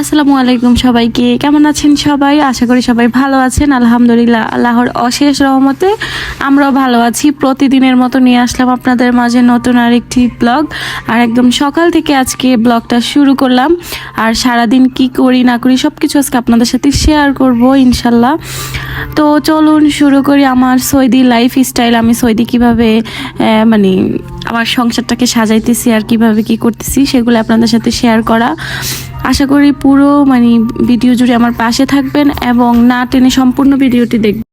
আসসালামু আলাইকুম সবাইকে। কেমন আছেন সবাই? আশা করি সবাই ভালো আছেন। আলহামদুলিল্লাহ, আল্লাহর অশেষ রহমতে আমরাও ভালো আছি। প্রতিদিনের মতো নিয়ে আসলাম আপনাদের মাঝে নতুন আরেকটি ব্লগ। আর একদম সকাল থেকে আজকে ব্লগটা শুরু করলাম। আর সারাদিন কি করি, না করি সব কিছু আজকে আপনাদের সাথে শেয়ার করব, ইনশাল্লাহ। তো চলুন শুরু করি আমার সৌদি লাইফ স্টাইল আমি সৌদি কীভাবে মানে আমার সংসারটাকে সাজাইতেছি আর কীভাবে কি করতেছি, সেগুলো আপনাদের সাথে শেয়ার করা। আশা করি পুরো মানে ভিডিও জুড়ে আমার পাশে থাকবেন এবং না টেনে সম্পূর্ণ ভিডিওটি দেখবেন।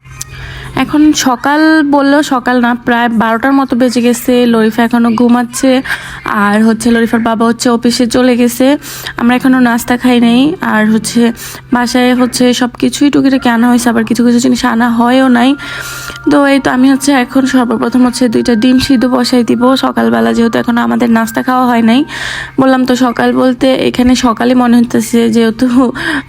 এখন সকাল বললেও সকাল না, প্রায় বারোটার মতো বেজে গেছে। লরিফা এখনও ঘুমাচ্ছে। আর হচ্ছে লরিফার বাবা হচ্ছে অফিসে চলে গেছে। আমরা এখনও নাস্তা খাই নাই। আর হচ্ছে বাসায় হচ্ছে সব কিছুই টুকিটাকি আনা হয়েছে। আবার কিছু কিছু জিনিস আনা হয়ও নাই। তো এই তো আমি হচ্ছে এখন সর্বপ্রথম হচ্ছে দুইটা ডিম সিদ্ধ বসাই দিব। সকালবেলা যেহেতু এখন আমাদের নাস্তা খাওয়া হয় নাই। বললাম তো সকাল বলতে এখানে সকালে মনে হইতেছে যেহেতু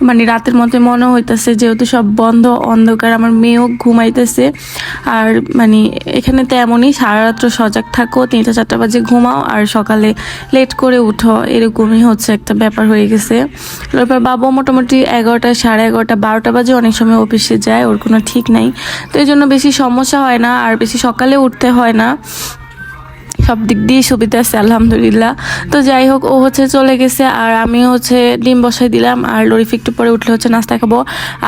মানে রাতের মধ্যে মনে হইতেছে যেহেতু সব বন্ধ, অন্ধকার। আমার মেয়েও ঘুমাইতেছে। আর মানে এখানে তেমনই সারা রাত্র সজাগ থাকো, তিনটা চারটা বাজে ঘুমাও, আর সকালে লেট করে উঠো, এরকমই হচ্ছে একটা ব্যাপার হয়ে গেছে। তারপর বাবু মোটামুটি এগারোটা, সাড়ে এগারোটা, বারোটা বাজে অনেক সময় অফিসে যায়, ওর কোনো ঠিক নাই। তো এই জন্য বেশি সমস্যা হয় না, আর বেশি সকালে উঠতে হয় না। সব দিক দিয়ে সুবিধা আছে, আলহামদুলিল্লাহ। তো যাই হোক, ও হচ্ছে চলে গেছে আর আমি হচ্ছে ডিম বসাই দিলাম আর লরিফ একটু পরে উঠলে হচ্ছে নাস্তা খাব।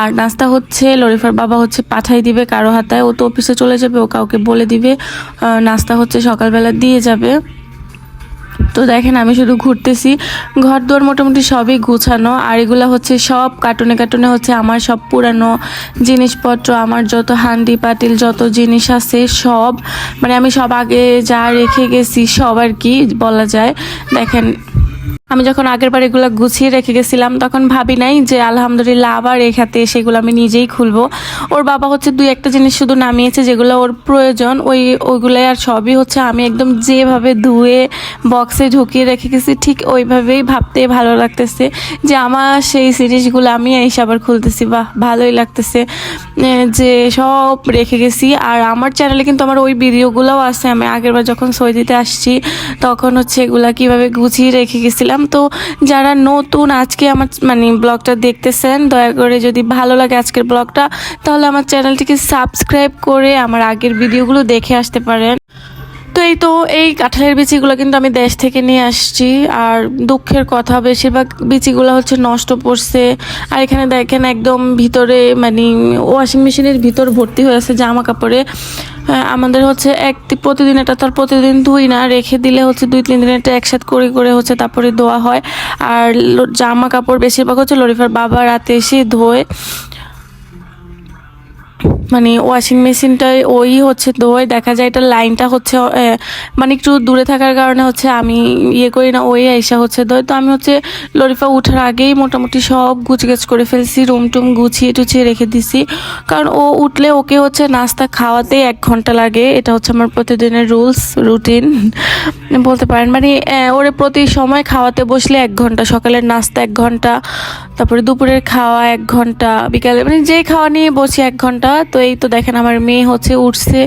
আর নাস্তা হচ্ছে লরিফার বাবা হচ্ছে পাঠাই দিবে কারও হাতায়। ও তো অফিসে চলে যাবে, ও কাউকে বলে দিবে। নাস্তা হচ্ছে সকালবেলা দিয়ে যাবে। তো দেখেন আমি শুধু ঘুরতেছি। ঘর দুয়ার মোটামুটি সবই গুছানো, আর এগুলো হচ্ছে সব কার্টুনে কার্টুনে হচ্ছে আমার সব পুরানো জিনিসপত্র, আমার যত হান্ডি পাতিল, যত জিনিস আছে সব মানে আমি সব আগে যা রেখে গেছি সব আর কি বলা যায়। দেখেন আমি যখন আগের বার এগুলো গুছিয়ে রেখে গেছিলাম, তখন ভাবি নাই যে আলহামদুলিল্লাহ আবার এখাতে সেগুলো আমি নিজেই খুলবো। ওর বাবা হচ্ছে দুই একটা জিনিস শুধু নামিয়েছে যেগুলো ওর প্রয়োজন, ওই ওইগুলো আর সবই হচ্ছে আমি একদম যেভাবে ধুয়ে বক্সে ঢুকিয়ে রেখে গেছি, ঠিক ওইভাবেই ভাবতে ভালো লাগতেছে যে আমার সেই জিনিসগুলো আমি এসে আবার খুলতেছি। বাহ, ভালোই লাগতেছে যে সব রেখে গেছি। আর আমার চ্যানেলে কিন্তু আমার ওই ভিডিওগুলোও আছে। আমি আগেরবার যখন সৌদিতে আসছি, তখন হচ্ছে এগুলা কীভাবে গুছিয়ে রেখে গেছিলাম তো যারা নতুন আজকে আমার মানে ব্লগটা দেখতেছেন, দয়া করে যদি ভালো লাগে আজকের ব্লগটা, তাহলে আমার চ্যানেলটিকে সাবস্ক্রাইব করে আমার আগের ভিডিওগুলো দেখে আসতে পারেন। তো এই তো এই কাঁঠালের বিচিগুলো কিন্তু আমি দেশ থেকে নিয়ে আসছি। আর দুঃখের কথা, বেশিরভাগ বিচিগুলো হচ্ছে নষ্ট পড়ছে। আর এখানে দেখেন একদম ভিতরে মানে ওয়াশিং মেশিনের ভিতর ভর্তি হয়ে আছে জামা কাপড়ে আমাদের হচ্ছে এক প্রতিদিন এটা তো আর প্রতিদিন ধুই না, রেখে দিলে হচ্ছে দুই, তিন দিন এটা একসাথে করে করে হচ্ছে তারপরে ধোয়া হয়। আর জামা কাপড় বেশিরভাগ হচ্ছে লরিফার বাবা রাতে এসে ধোয়। মানে ওয়াশিং মেশিনটাই ওই হচ্ছে দোয় দেখা যায় এটা লাইনটা হচ্ছে মানে একটু দূরে থাকার কারণে হচ্ছে আমি ইয়ে করি না, ওই আইসা হচ্ছে দোয় তো আমি হচ্ছে লরিফা উঠার আগেই মোটামুটি সব গুছগাছ করে ফেলছি রুম টুম গুছিয়ে টুছিয়ে রেখে দিছি। কারণ ও উঠলে ওকে হচ্ছে নাস্তা খাওয়াতে এক ঘণ্টা লাগে, এটা হচ্ছে আমার প্রতিদিনের রুলস রুটিন বলতে পারেন মানে ওরে প্রতি সময় খাওয়াতে বসলে এক ঘণ্টা, সকালের নাস্তা এক ঘণ্টা। তারপরে দুপুরের খাওয়া এক ঘণ্টা, বিকালে মানে যেই খাওয়া নিয়ে বসি এক ঘণ্টা, তো এই তো দেখেন আমার মেয়ে হচ্ছে উঠছে,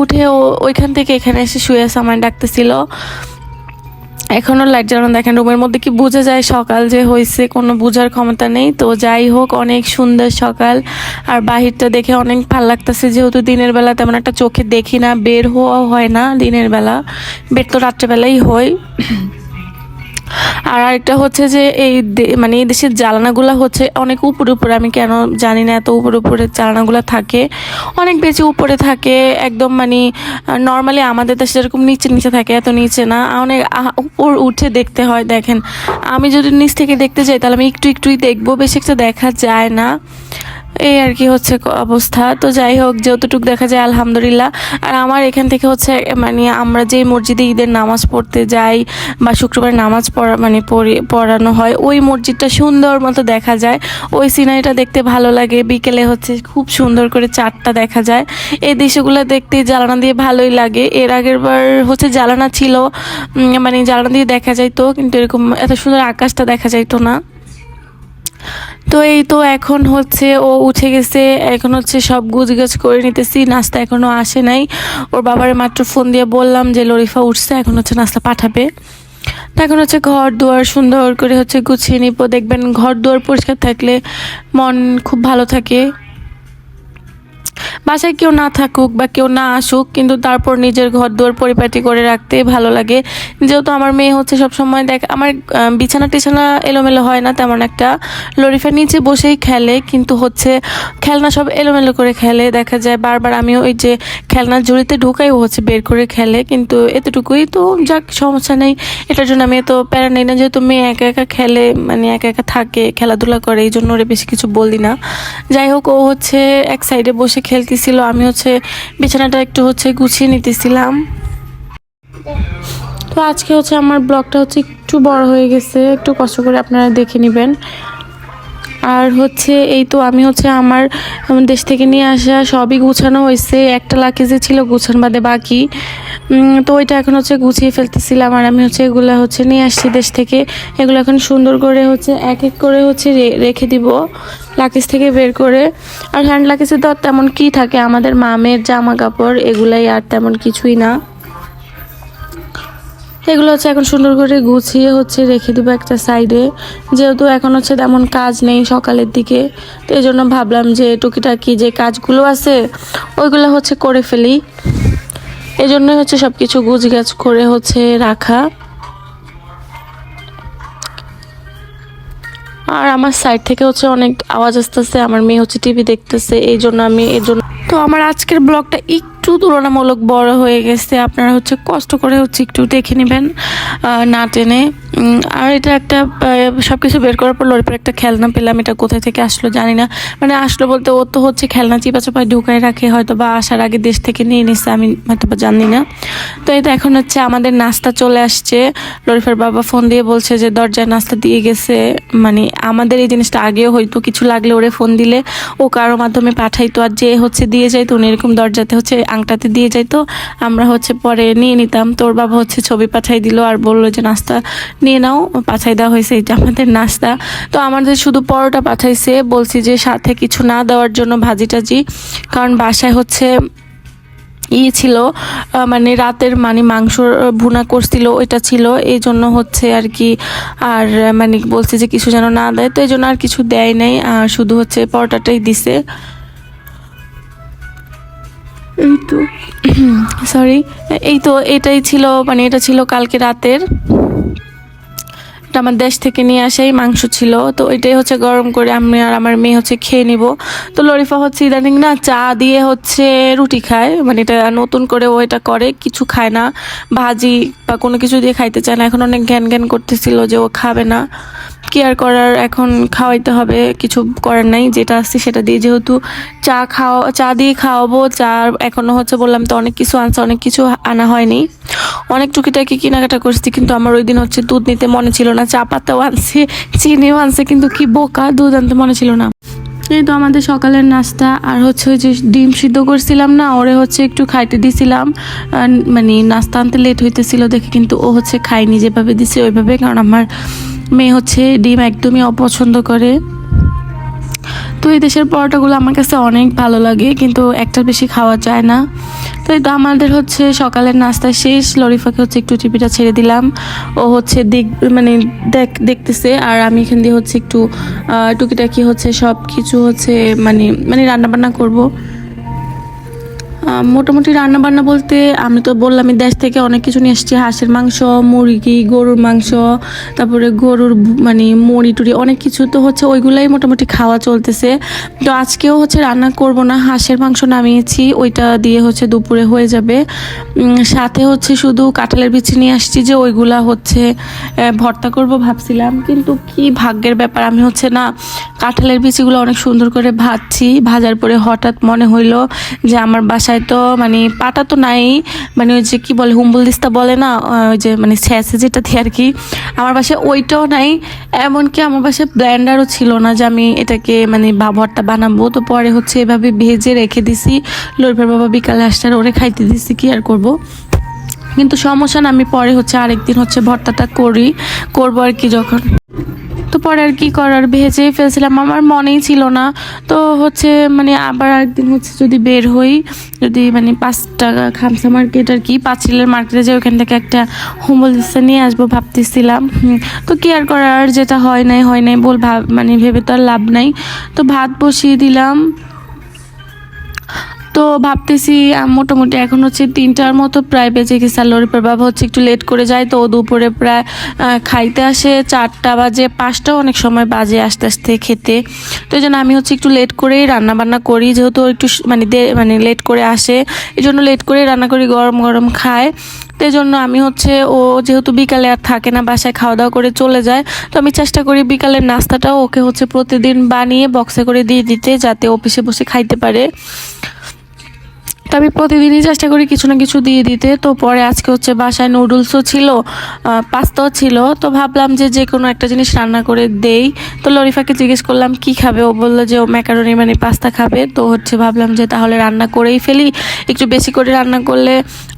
উঠে ও ওইখান থেকে এখানে এসে শুয়ে আমার ডাকতেছিল। এখনও লাইট জ্বালানো দেখেন, রুমের মধ্যে কি বোঝা যায় সকাল যে হয়েছে, কোনো বোঝার ক্ষমতা নেই। তো যাই হোক, অনেক সুন্দর সকাল। আর বাহিরটা দেখে অনেক ভালো লাগতেছে, যেহেতু দিনের বেলা তেমন একটা চোখে দেখি না, বের হওয়াও হয় না দিনের বেলা। বের তো রাত্রেবেলাই হয়। আর আরেকটা হচ্ছে যে এই মানে এই দেশের জ্বালানাগুলো হচ্ছে অনেক উপরে উপরে, আমি কেন জানি না এত উপরে উপরে জ্বালানাগুলো থাকে। অনেক বেশি উপরে থাকে, একদম মানে নর্মালি আমাদের দেশে যেরকম নিচে নিচে থাকে, এত নিচে না। অনেক উপর উঠে দেখতে হয়, দেখেন। আমি যদি নিচ থেকে দেখতে যাই, তাহলে আমি একটু একটুই দেখব, বেশি একটা দেখা যায় না। এই আর কি হচ্ছে অবস্থা। তো যাই হোক, যতটুকু দেখা যায়, আলহামদুলিল্লাহ। আর আমার এখান থেকে হচ্ছে মানে আমরা যে মসজিদে ঈদের নামাজ পড়তে যাই বা শুক্রবার নামাজ পড়া মানে পড়ি- পড়ানো হয়, ওই মসজিদটা সুন্দর মতো দেখা যায়। ওই সিনারিটা দেখতে ভালো লাগে। বিকেলে হচ্ছে খুব সুন্দর করে চারটা দেখা যায়। এই দৃশ্যগুলো দেখতে জ্বালানা দিয়ে ভালোই লাগে। এর আগের বার হচ্ছে জ্বালানা ছিল মানে জ্বালানা দিয়ে দেখা যাইতো, কিন্তু এরকম এত সুন্দর আকাশটা দেখা যাইতো না। তো এই তো এখন হচ্ছে ও উঠে গেছে, এখন হচ্ছে সব গুজগাছ করে নিতেছি, নাস্তা এখনও আসে নাই। ওর বাবার মাত্র ফোন দিয়ে বললাম যে, লরিফা উঠছে, এখন হচ্ছে নাস্তা পাঠাবে। তো এখন হচ্ছে ঘর দুয়ার সুন্দর করে হচ্ছে গুছিয়ে নিব। দেখবেন ঘর দুয়ার পরিষ্কার থাকলে মন খুব ভালো থাকে। বাসায় কেউ না থাকুক বা কেউ না আসুক, কিন্তু তারপর নিজের ঘর দুয়ার পরিপাটি করে রাখতেই ভালো লাগে। যেহেতু আমার মেয়ে হচ্ছে সব সময় দেখ, আমার বিছানা টিছানা এলোমেলো হয় না তেমন একটা। লরিফার নিচে বসেই খেলে, কিন্তু হচ্ছে খেলনা সব এলোমেলো করে খেলে। দেখা যায় বারবার আমিও ওই যে খেলনার ঝুড়িতে ঢুকাই হচ্ছে বের করে খেলে, কিন্তু এতটুকুই তো যাক, সমস্যা নেই। এটার জন্য আমি তো প্যারা নেই না, যেহেতু মেয়ে একা একা খেলে মানে একা একা থাকে, খেলাধুলা করে এই জন্য ওরে বেশি কিছু বলি না। যাই হোক, ও হচ্ছে এক সাইডে বসে খেলতেছিল আমি হচ্ছে বিছানাটা একটু হচ্ছে গুছিয়ে নিতেছিলাম। তো আজকে হচ্ছে আমার ব্লগটা হচ্ছে একটু বড় হয়ে গেছে, একটু কষ্ট করে আপনারা দেখে নেবেন। আর হচ্ছে এই তো আমি হচ্ছে আমার দেশ থেকে নিয়ে আসা সবই গুছানো হয়েছে। একটা লাকেজে ছিল, গুছান বাদে বাকি। তো ওইটা এখন হচ্ছে গুছিয়ে ফেলতেছিলাম। আর আমি হচ্ছে এগুলো হচ্ছে নিয়ে আসছি দেশ থেকে। এগুলো এখন সুন্দর করে হচ্ছে এক এক করে হচ্ছে রেখে দিব লাকেজ থেকে বের করে। আর হ্যান্ড লাকেজে তো তেমন কি থাকে। আমাদের মামের জামা কাপড় এগুলাই আর তেমন কিছুই না। এগুলো হচ্ছে এখন সুন্দর করে গুছিয়ে হচ্ছে রেখে দেবো একটা সাইডে যেহেতু এখন হচ্ছে তেমন কাজ নেই সকালের দিকে, তো এই জন্য ভাবলাম যে টুকিটাকি যে কাজগুলো আছে, ওইগুলো হচ্ছে করে ফেলি। এই জন্যই হচ্ছে সব কিছু গুছ গাছ করে হচ্ছে রাখা। আর আমার সাইড থেকে হচ্ছে অনেক আওয়াজ আসতেছে, আমার মেয়ে হচ্ছে টিভি দেখতেছে, এই জন্য আমি এর জন্য তো আমার আজকের ব্লগটা একটু তুলনামূলক বড় হয়ে গেছে। আপনারা হচ্ছে কষ্ট করে হচ্ছে একটু দেখে নেবেন না টেনে। আর এটা একটা সব কিছু বের করার পর লরিপের একটা খেলনা পেলাম। এটা কোথায় থেকে আসলো জানি না। মানে আসলো বলতে ও তো হচ্ছে খেলনা চিপা চাপায় ঢুকায় রাখে হয়তো বা আসার আগে দেশ থেকে নিয়ে নিচ্ছে আমি হয়তো বা জানি না। তো এটা এখন হচ্ছে আমাদের নাস্তা চলে আসছে। লরিফের বাবা ফোন দিয়ে বলছে যে, দরজায় নাস্তা দিয়ে গেছে। মানে আমাদের এই জিনিসটা আগেও হয়তো কিছু লাগলে ওরে ফোন দিলে ও কারও মাধ্যমে পাঠাইতো। আর যে হচ্ছে দিয়ে যাইতো, উনি এরকম দরজাতে হচ্ছে আংটাতে দিয়ে যাইতো, আমরা হচ্ছে পরে নিয়ে নিতাম। তোর বাবা হচ্ছে ছবি পাঠাই দিল আর বলল যে, নাস্তা নিয়ে নাও। পাঠাই দেওয়া হয়েছে এটা আমাদের নাস্তা। তো আমাদের শুধু পরোটা পাঠাইছে, বলছি যে সাথে কিছু না দেওয়ার জন্য ভাজি টাজি কারণ বাসায় হচ্ছে ইয়ে ছিল মানে রাতের মানে মাংস ভুনা করছিল, ওইটা ছিল। এই জন্য হচ্ছে আর কি, আর মানে বলছে যে কিছু যেন না দেয়। তো এই জন্য আর কিছু দেয় নাই, আর শুধু হচ্ছে পরোটাটাই দিছে। এই তো সরি এই তো এটাই ছিল মানে এটা ছিল কালকে রাতের। এটা আমার দেশ থেকে নিয়ে আসাই, মাংস ছিল। তো এটাই হচ্ছে গরম করে আমি আর আমার মেয়ে হচ্ছে খেয়ে নিব। তো লরিফা হচ্ছে ইদানিং না চা দিয়ে হচ্ছে রুটি খায় মানে এটা নতুন করে ও এটা করে, কিছু খায় না। ভাজি বা কোনো কিছু দিয়ে খাইতে চায় না। এখন অনেক জ্ঞান জ্ঞান করতেছিল যে ও খাবে না। কি আর করার এখন খাওয়াইতে হবে, কিছু করার নাই, যেটা আসছে সেটা দিয়ে যেহেতু চা খাওয়া, চা দিয়ে খাওয়াবো, চা এখনও হচ্ছে বললাম তো অনেক কিছু আনছে, অনেক কিছু আনা হয়নি। অনেক টুকিটাকি কেনাকাটা করছি, কিন্তু আমার ওই দিন হচ্ছে দুধ নিতে মনে ছিল না, চা পাতাও আনছে, চিনিও আনছে, কিন্তু কি বোকা, দুধ আনতে মনে ছিল না। এই তো আমাদের সকালের নাস্তা, আর হচ্ছে ওই যে ডিম সিদ্ধ করছিলাম না, ওরে হচ্ছে একটু খাইতে দিছিলাম মানে নাস্তা আনতে লেট হইতেছিল দেখে, কিন্তু ও হচ্ছে খায়নি, যেভাবে দিছে ওইভাবে, কারণ আমার মেয়ে হচ্ছে ডিম একদমই অপছন্দ করে। তো এই দেশের পরোটাগুলো আমার কাছে অনেক ভালো লাগে, কিন্তু একটার বেশি খাওয়া যায় না। তো এই তো আমাদের হচ্ছে সকালের নাস্তা শেষ, লরিফাকে হচ্ছে একটু টিপিটা ছেড়ে দিলাম। ও হচ্ছে দেখ মানে দেখ, দেখতেছে, আর আমি এখান দিয়ে হচ্ছে একটু টুকিটাকি হচ্ছে সব কিছু হচ্ছে মানে মানে রান্না বান্না করব। মোটামুটি রান্না বান্না বলতে আমি তো বললাম আমি দেশ থেকে অনেক কিছু নিয়ে এসেছি। হাঁসের মাংস, মুরগি, গরুর মাংস, তারপরে গরুর মানে মুড়ি টুড়ি, অনেক কিছু তো হচ্ছে ওইগুলাই মোটামুটি খাওয়া চলতেছে। তো আজকেও হচ্ছে রান্না করব না, হাঁসের মাংস নামিয়েছি, ওইটা দিয়ে হচ্ছে দুপুরে হয়ে যাবে। সাথে হচ্ছে শুধু কাঁঠালের বিচি নিয়ে আসছি যে ওইগুলা হচ্ছে ভর্তা করব ভাবছিলাম, কিন্তু কি ভাগ্যের ব্যাপার, আমি হচ্ছে না কাঁঠালের বিচিগুলো অনেক সুন্দর করে ভাজছি। ভাজার পরে হঠাৎ মনে হইল যে আমার বাসায় তো মানে পাটা তো নাই মানে ওই যে কি বলে হুম্বুল দিস্তা বলে না ওই যে মানে স্যাসে যেটা দিয়ে আর কি। আমার বাসায় ওইটাও নাই, এমনকি আমার বাসায় ব্ল্যান্ডারও ছিল না যে আমি এটাকে মানে ভর্তা বানাবো। তো পরে হচ্ছে এভাবে ভেজে রেখে দিছি লরিফার বাবা বিকালে আসটার ওরে খাইতে দিছি, কি আর করব? কিন্তু সমস্যা না, আমি পরে হচ্ছে আরেকদিন হচ্ছে ভর্তাটা করি, করব আর কি যখন। তো পরে আর কি করার, ভেজেই ফেলছিলাম। আমার মনেই ছিল না। তো হচ্ছে মানে আবার একদিন হচ্ছে যদি বের হই, যদি মানে পাঁচ টাকা খামসা মার্কেট আর কি পাঁচিলের মার্কেটে যে ওখান থেকে একটা হোমল দিস্তা নিয়ে আসব ভাবতেছিলাম। তো কি আর করার, যেটা হয় নাই হয় নাই বল ভাব মানে ভেবে তো আর লাভ নাই। তো ভাত বসিয়ে দিলাম। তো ভাবতেছি মোটামুটি এখন হচ্ছে তিনটার মতো প্রায় বেজে গেছে। আর লরিপার বাবা হচ্ছে একটু লেট করে যায়, তো ও দুপুরে প্রায় খাইতে আসে চারটা বাজে, পাঁচটাও অনেক সময় বাজে আস্তে আস্তে খেতে। তো এই জন্য আমি হচ্ছে একটু লেট করেই রান্না বান্না করি, যেহেতু একটু মানে মানে লেট করে আসে। এই জন্য লেট করেই রান্না করি, গরম গরম খায়। তো এই জন্য আমি হচ্ছে, ও যেহেতু বিকালে আর থাকে না, বাসায় খাওয়া দাওয়া করে চলে যায়, তো আমি চেষ্টা করি বিকালের নাস্তাটাও ওকে হচ্ছে প্রতিদিন বানিয়ে বক্সে করে দিয়ে দিতে, যাতে অফিসে বসে খাইতে পারে। তো আমি প্রতিদিনই চেষ্টা করি কিছু না কিছু দিয়ে দিতে। তো পরে আজকে হচ্ছে বাসায় নুডলসও ছিল পাস্তাও ছিল। তো ভাবলাম যে যে কোনো একটা জিনিস রান্না করে দেই। তো লরিফাকে জিজ্ঞেস করলাম, কি খাবে? ও বলল যে ও ম্যাকারনি মানে পাস্তা খাবে। তো হচ্ছে ভাবলাম যে তাহলে রান্না করেই ফেলি। একটু বেশি করে রান্না করলে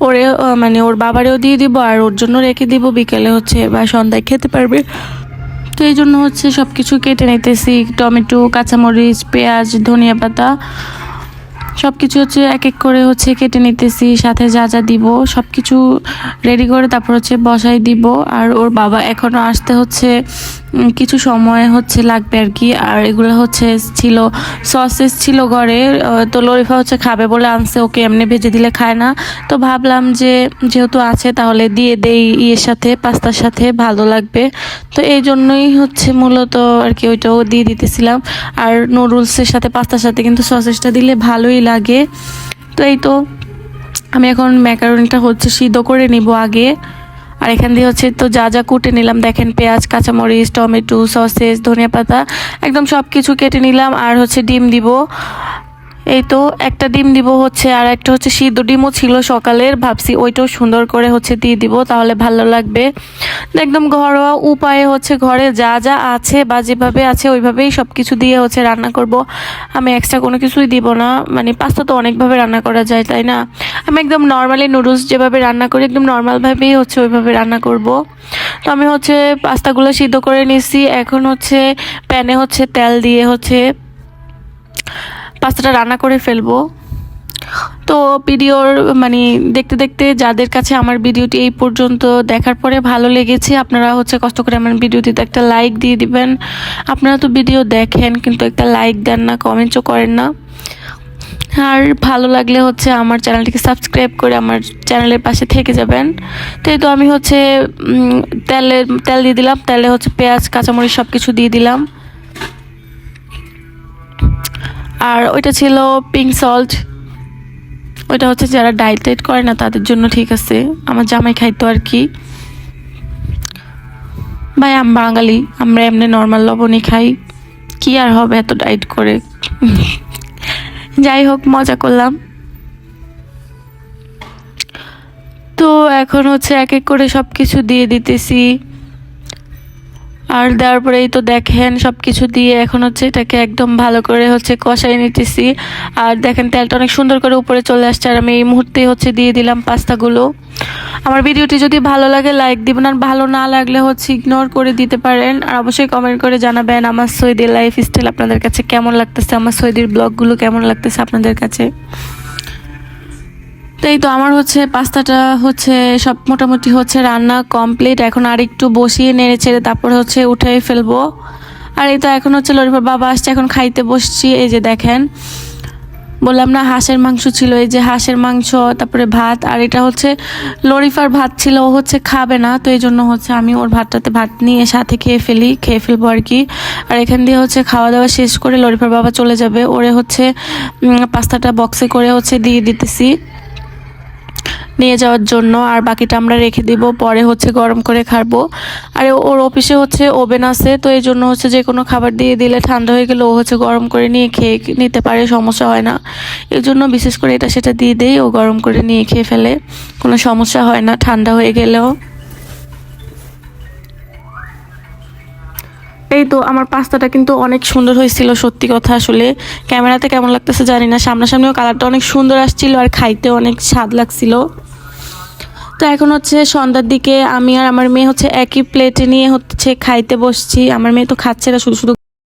ওরে মানে ওর বাবারেও দিয়ে দিব আর ওর জন্য রেখে দিব। বিকেলে হচ্ছে বা সন্ধ্যায় খেতে পারবে। তো এই জন্য হচ্ছে সব কিছু কেটে নিতেছি। টমেটো, কাঁচামরিচ, পেঁয়াজ, ধনিয়া পাতা। সব কিছু হচ্ছে এক এক করে হচ্ছে কেটে নিতেছি, সাথে যা যা দিব সব কিছু রেডি করে তারপর হচ্ছে বসাই দিব। আর ওর বাবা এখনও আসতে হচ্ছে কিছু সময় হচ্ছে লাগবে আর কি। আর এগুলো হচ্ছে ছিল সসেস ছিল ঘরে তো লরিফা হচ্ছে খাবে বলে আনছে, ওকে এমনি ভেজে দিলে খায় না। তো ভাবলাম যে যেহেতু আছে তাহলে দিয়ে দেই ইয়ের সাথে, পাস্তার সাথে, ভালো লাগবে। তো এই জন্যই হচ্ছে মূলত আর কি ওইটাও দিয়ে দিতেছিলাম। আর নুডলসের সাথে, পাস্তার সাথে কিন্তু সসেসটা দিলে ভালোই লাগে। তো এই তো আমি এখন ম্যাকারনিটা হচ্ছে সিদ্ধ করে নিব আগে। আর এখান দিয়ে হচ্ছে তো যা যা কুটে নিলাম, দেখেন পেঁয়াজ, কাঁচামরিচ, টমেটো, সসেস, ধনিয়া পাতা, একদম সব কিছু কেটে নিলাম। আর হচ্ছে ডিম দিব। এই তো একটা ডিম দিব হচ্ছে, আর একটা হচ্ছে সিদ্ধ ডিমও ছিল সকালের ভাবছি ওইটাও সুন্দর করে হচ্ছে দিয়ে দিব, তাহলে ভালো লাগবে। একদম ঘরোয়া উপায়ে হচ্ছে ঘরে যা যা আছে বা যেভাবে আছে ওইভাবেই সব কিছু দিয়ে হচ্ছে রান্না করব। আমি এক্সট্রা কোনো কিছুই দিব না মানে পাস্তা তো অনেকভাবে রান্না করা যায়, তাই না? আমি একদম নর্মালি নুডলস যেভাবে রান্না করি, একদম নর্মালভাবেই হচ্ছে ওইভাবে রান্না করব। তো আমি হচ্ছে পাস্তাগুলো সিদ্ধ করে নিছি এখন হচ্ছে প্যানে হচ্ছে তেল দিয়ে হচ্ছে পাস্তাটা রান্না করে ফেলব। তো ভিডিওর মানে দেখতে দেখতে যাদের কাছে আমার ভিডিওটি এই পর্যন্ত দেখার পরে ভালো লেগেছে, আপনারা হচ্ছে কষ্ট করে আমার ভিডিওটিতে একটা লাইক দিয়ে দিবেন। আপনারা তো ভিডিও দেখেন, কিন্তু একটা লাইক দেন না কমেন্টও করেন না। আর ভালো লাগলে হচ্ছে আমার চ্যানেলটিকে সাবস্ক্রাইব করে আমার চ্যানেলের পাশে থেকে যাবেন। তো এই তো আমি হচ্ছে তেলে, তেল দিয়ে দিলাম। তেলে হচ্ছে পেঁয়াজ, কাঁচামরিচ সব কিছু দিয়ে দিলাম। আর ওইটা ছিল পিঙ্ক সল্ট ওইটা হচ্ছে যারা ডায়েট টাইট করে না, তাদের জন্য ঠিক আছে। আমার জামাই খাইতো আর কি। ভাই, আমি বাঙালি, আমরা এমনি নর্মাল লবণই খাই। কি আর হবে এত ডায়েট করে? যাই হোক, মজা করলাম। তো এখন হচ্ছে এক এক করে সব কিছু দিয়ে দিতেছি। আর দেওয়ার পরেই তো দেখেন সব কিছু দিয়ে এখন হচ্ছে এটাকে একদম ভালো করে হচ্ছে কষাই নিতেছি। আর দেখেন তেলটা অনেক সুন্দর করে উপরে চলে আসছে আর আমি এই মুহূর্তে হচ্ছে দিয়ে দিলাম পাস্তাগুলো। আমার ভিডিওটি যদি ভালো লাগে লাইক দিবেন, আর ভালো না লাগলে হচ্ছে ইগনোর করে দিতে পারেন। আর অবশ্যই কমেন্ট করে জানাবেন আমার সৌদির লাইফ স্টাইল আপনাদের কাছে কেমন লাগতেছে, আমার সৌদির ব্লগগুলো কেমন লাগতেছে আপনাদের কাছে। তো এই তো আমার হচ্ছে, পাস্তাটা হচ্ছে সব মোটামুটি হচ্ছে রান্না কমপ্লিট এখন আর একটু বসিয়ে নেড়ে ছেড়ে তারপর হচ্ছে উঠে ফেলব। আর এই তো এখন হচ্ছে লরিফার বাবা আসছে, এখন খাইতে বসছি, এই যে দেখেন। বললাম না, হাঁসের মাংস ছিল, এই যে হাঁসের মাংস, তারপরে ভাত, আর এটা হচ্ছে লরিফার ভাত ছিল, ও হচ্ছে খাবে না, তো এই জন্য হচ্ছে আমি ওর ভাতটাতে ভাত নিয়ে সাথে খেয়ে ফেলি, খেয়ে ফেলব আর কি। আর এখান দিয়ে হচ্ছে খাওয়া দাওয়া শেষ করে লরিফার বাবা চলে যাবে, ওরে হচ্ছে পাস্তাটা বক্সে করে হচ্ছে দিয়ে দিতেছি। নিয়ে যাওয়ার জন্য, আর বাকিটা আমরা রেখে দিব, পরে হচ্ছে গরম করে খাব। আর ওর অফিসে হচ্ছে ওভেন আছে, তো এই জন্য হচ্ছে যে কোনো খাবার দিয়ে দিলে ঠান্ডা হয়ে গেলে ও হচ্ছে গরম করে নিয়ে খেয়ে নিতে পারে, সমস্যা হয় না। এই জন্য বিশেষ করে এটা সেটা দিয়ে দেই, ও গরম করে নিয়ে খেয়ে ফেলে, কোনো সমস্যা হয় না, ঠান্ডা হয়ে গেলেও। এই তো আমার পাস্তাটা কিন্তু অনেক সুন্দর হয়েছিল, সত্যি কথা আসলে। ক্যামেরাতে কেমন লাগতেছে জানি না, সামনাসামনিও কালারটা অনেক সুন্দর আসছিল আর খাইতে অনেক স্বাদ লাগছিল। তো এখন হচ্ছে সন্ধ্যার দিকে আমি আর আমার মেয়ে হচ্ছে একই প্লেটে নিয়ে হচ্ছে খাইতে বসছি। আমার মেয়ে তো খাচ্ছে না, শুধু শুধু